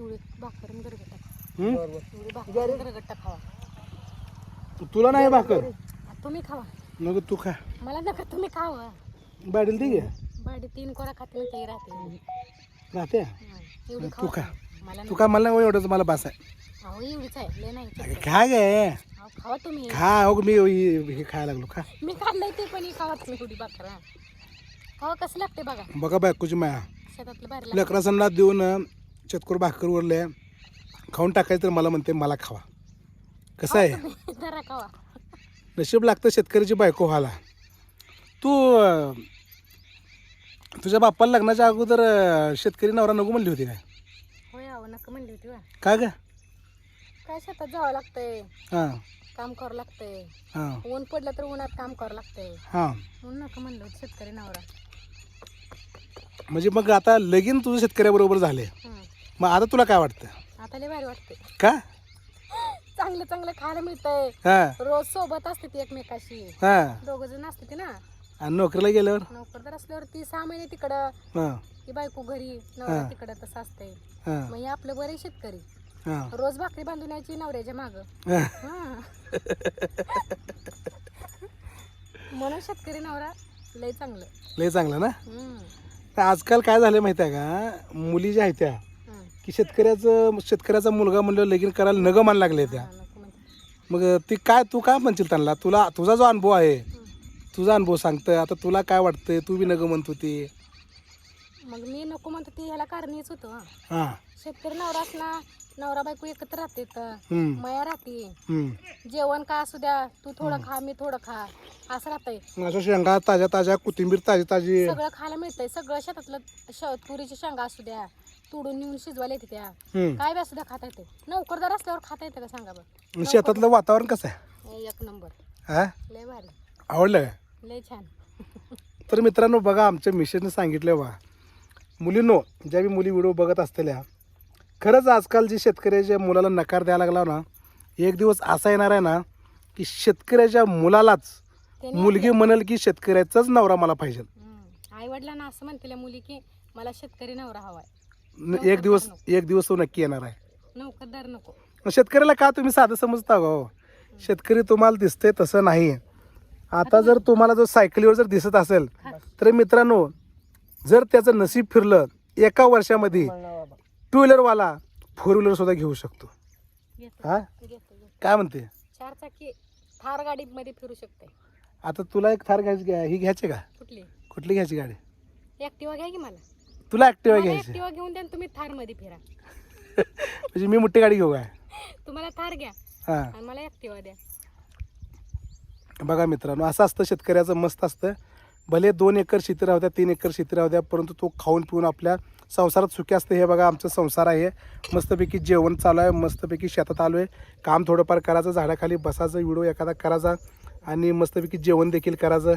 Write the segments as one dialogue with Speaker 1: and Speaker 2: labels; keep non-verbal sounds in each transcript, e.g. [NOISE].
Speaker 1: एवढी भाकर आणि गरगट्टा
Speaker 2: हं?
Speaker 1: एवढी भाकर आणि गरगट्टा खावा.
Speaker 2: तुला नाही भाकर?
Speaker 1: आ, तुम्ही खावा.
Speaker 2: नको तू खा.
Speaker 1: मला नका तुम्ही खावा.
Speaker 2: बाडील ती घे.
Speaker 1: बाडी तीन कोरा खाते ना ते राहते.
Speaker 2: राहते?
Speaker 1: हं, एवढी
Speaker 2: तू
Speaker 1: खावा.
Speaker 2: खा.
Speaker 1: मला
Speaker 2: तू का मला नाही एवढंच मला बास आहे.
Speaker 1: अहो एवढीच आहे. लय नाही.
Speaker 2: खा गे.
Speaker 1: अहो, खावा तुम्ही.
Speaker 2: खा हो मी हे हे खायला लागलो. खा.
Speaker 1: मी खाल्लंय ते पण हे खावा तुम्ही एवढी भाकर हा. खावा कसं लागते बघा.
Speaker 2: बघा बायकोची माया.
Speaker 1: शेतातलं बाहेर लागते.
Speaker 2: लेकरासनला देऊन चतकोर भाकर उरले खाऊन टाकायचं तर मला म्हणते मला खावा. कसं आहे?
Speaker 1: जरा खावा.
Speaker 2: नशीब लागतं शेतकऱ्याची बायको व्हायला. तू अं, तुझ्या बाप्पाला लग्नाच्या अगोदर अं, शेतकरी नवरा नको म्हणली होती काय?
Speaker 1: होय अहो नका म्हणली होती
Speaker 2: का ग?
Speaker 1: काय शेतात जावं लागतंय?
Speaker 2: हां.
Speaker 1: काम करावं लागतंय.
Speaker 2: हां.
Speaker 1: ऊन पडलं तर उन्हात काम करावं लागतंय.
Speaker 2: हां.
Speaker 1: म्हणून नका म्हणलं होतं शेतकरी नवरा.
Speaker 2: म्हणजे मग आता लगीन तुझं शेतकऱ्याबरोबर झाले. मग आता तुला काय वाटतं?
Speaker 1: आता लय भारी वाटते
Speaker 2: का? [GASPS]
Speaker 1: चांगलं चांगलं खायला मिळतंय.
Speaker 2: हां.
Speaker 1: रोज सोबत असते ती एकमेकाशी.
Speaker 2: हां.
Speaker 1: दोघ जण असते ती ना.
Speaker 2: आणि नोकरीला गेल्यावर?
Speaker 1: नोकरदार असल्यावर ती सहा महिने तिकडं.
Speaker 2: हां.
Speaker 1: ती बायको घरी नवरा तिकडं तसं असतंय.
Speaker 2: हां.
Speaker 1: मग हे आपलं बरे शेतकरी.
Speaker 2: हां.
Speaker 1: रोज भाकरी बांधून यायची नवऱ्याच्या माग.
Speaker 2: हां. [LAUGHS]
Speaker 1: म्हणून शेतकरी नवरा लय चांगलं.
Speaker 2: लय चांगलं ना?
Speaker 1: हम्म.
Speaker 2: तर आजकाल काय झालं माहिती आहे का? मुली ज्या आहेत त्या. की शेतकऱ्याचं शेतकऱ्याचा मुलगा म्हणलं लगीन करायला नगं मान लागले त्या. मग ती काय तू काय म्हणशील त्यांना? तुला तुझा जो अनुभव आहे तुझा अनुभव सांगतं आता तुला काय वाटतंय? तू बी नगं म्हणत होती.
Speaker 1: मग मी नको म्हणतो ती ह्याला कारण हेच होतं. हं.
Speaker 2: हां
Speaker 1: शेतकरी नवरा असला नवरा बायको एकत्र राहते तर
Speaker 2: हम्म,
Speaker 1: मया राहते.
Speaker 2: हम्म.
Speaker 1: जेवण का असू द्या तू थोडं खा मी थोडं खा असं राहतंय.
Speaker 2: शेंगा ताज्या ताज्या कोथिंबीर ताजी ताजी.
Speaker 1: सगळं खायला मिळतंय सगळं शेतातलं श तुरीची शेंगा असू द्या तुडून नेऊन शिजवायला येते त्या.
Speaker 2: हम्म.
Speaker 1: काय बी असू द्या खाता येते. नोकरदार असल्यावर खाता येते का सांगा बरं.
Speaker 2: आणि शेतातलं वातावरण कसं आहे?
Speaker 1: हे एक नंबर.
Speaker 2: हा?
Speaker 1: लय भारी.
Speaker 2: आवडलं
Speaker 1: लय छान. [LAUGHS]
Speaker 2: तर मित्रांनो बघा आमच्या मिशनने सांगितलं बा मुलींनो ज्या बी मुली व्हिडिओ बघत असलेल्या खरंच आजकाल जे शेतकऱ्याच्या मुलाला नकार द्यायला लागला ना एक दिवस असा येणार आहे ना की शेतकऱ्याच्या मुलालाच मुलगी म्हणाल की शेतकऱ्याचाच नवरा मला पाहिजे.
Speaker 1: आई वडिलांना असं म्हणते मुली की मला शेतकरी नवरा हवाय.
Speaker 2: एक दिवस एक दिवस तो नक्की येणार आहे.
Speaker 1: नोकरदार नको.
Speaker 2: शेतकऱ्याला का तुम्ही साधं समजता हो शेतकरी तुम्हाला दिसते तसं नाही. आता जर तुम्हाला जर सायकलीवर जर दिसत असेल तर मित्रांनो जर त्याचं नशीब फिरलं एका वर्षामध्ये टू व्हीलरवाला फोर व्हीलर सुद्धा घेऊ शकतो. हा? काय म्हणते?
Speaker 1: चार चाकी थार गाडीमध्ये फिरू शकते.
Speaker 2: आता तुला एक थार घ्यायची का- ही घ्यायची का?
Speaker 1: कुठली?
Speaker 2: कुठली घ्यायची गाडी?
Speaker 1: ऍक्टिवा घ्या की मला?
Speaker 2: तुला ॲक्टिवा
Speaker 1: मला
Speaker 2: घ्यायची.
Speaker 1: ऍक्टिवा घेऊन द्या आणि तुम्ही थारमध्ये फिरा. [LAUGHS]
Speaker 2: म्हणजे मी मोठी गाडी घेऊ काय?
Speaker 1: तुम्हाला थार घ्या
Speaker 2: हां.
Speaker 1: आणि मला ऍक्टिवा द्या.
Speaker 2: बघा मित्रांनो असं असतं शेतकऱ्याचं मस्त असतं. भले दोन एकर शेती राहू द्या तीन एकर शेती राहू द्या परंतु तो खाऊन पिऊन आपल्या संसारात सुखी असतं हे बघा आमचा संसार आहे. मस्तपैकी जेवण चालू आहे मस्तपैकी शेतात आलो आहे. काम थोडंफार करायचं झाडाखाली बसायचं व्हिडिओ एखादा करायचा आणि मस्तपैकी जेवण देखील करायचं.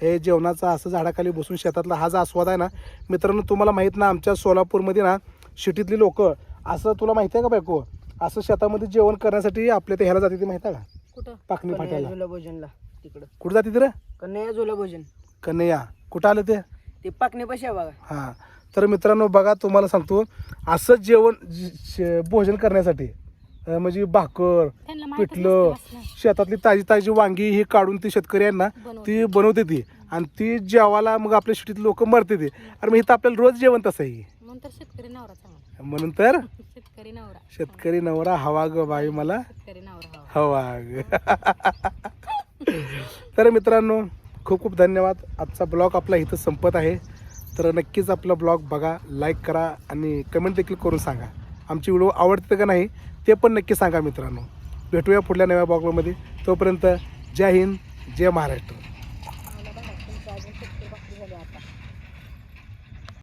Speaker 2: हे जेवणाचा असं झाडाखाली बसून शेतातला हा जो आस्वाद आहे ना मित्रांनो तुम्हाला माहीत ना आमच्या सोलापूरमध्ये ना सिटीतली लोक असं तुला माहिती आहे का बायको? असं शेतामध्ये जेवण करण्यासाठी आपल्या ते ह्याला जाते ते माहिती आहे का?
Speaker 1: कुठं?
Speaker 2: पाकणी फाट्याला.
Speaker 3: तिकडं.
Speaker 2: कुठं जाते ते रे?
Speaker 3: कन्हैया झुला भोजन.
Speaker 2: कन्हैया कुठं आलं ते?
Speaker 3: ते पाकण्यापाशी आहे बघा.
Speaker 2: हां. तर मित्रांनो बघा तुम्हाला सांगतो असं जेवण ज- भोजन करण्यासाठी अं, म्हणजे भाकर
Speaker 1: त्यांना माहितच
Speaker 2: पिठलं
Speaker 1: नसतं असलं.
Speaker 2: शेतातली ताजी ताजी वांगी ही काढून ती शेतकरी ना
Speaker 1: बनवते.
Speaker 2: ती बनवते ती. आणि ती जेवायला मग आपल्या शेतीत लोक मरते ती. अरे मग इथं आपल्याला रोज जेवण तसं आहे.
Speaker 1: म्हणून तर शेतकरी नवरा चांगला.
Speaker 2: म्हणून तर [LAUGHS]
Speaker 1: शेतकरी नवरा.
Speaker 2: शेतकरी नवरा हवा ग बाई मला.
Speaker 1: शेतकरी नवरा हवा.
Speaker 2: हवा ग. [LAUGHS] तर मित्रांनो खूप खूप धन्यवाद. आजचा ब्लॉग आपला इथं संपत आहे. तर नक्कीच आपला ब्लॉग बघा लाईक करा आणि कमेंट देखील करून सांगा. आमची व्हिडिओ आवडते का नाही ते पण नक्की सांगा मित्रांनो. भेटूया पुढल्या नव्या ब्लॉगमध्ये. तोपर्यंत जय हिंद जय महाराष्ट्र.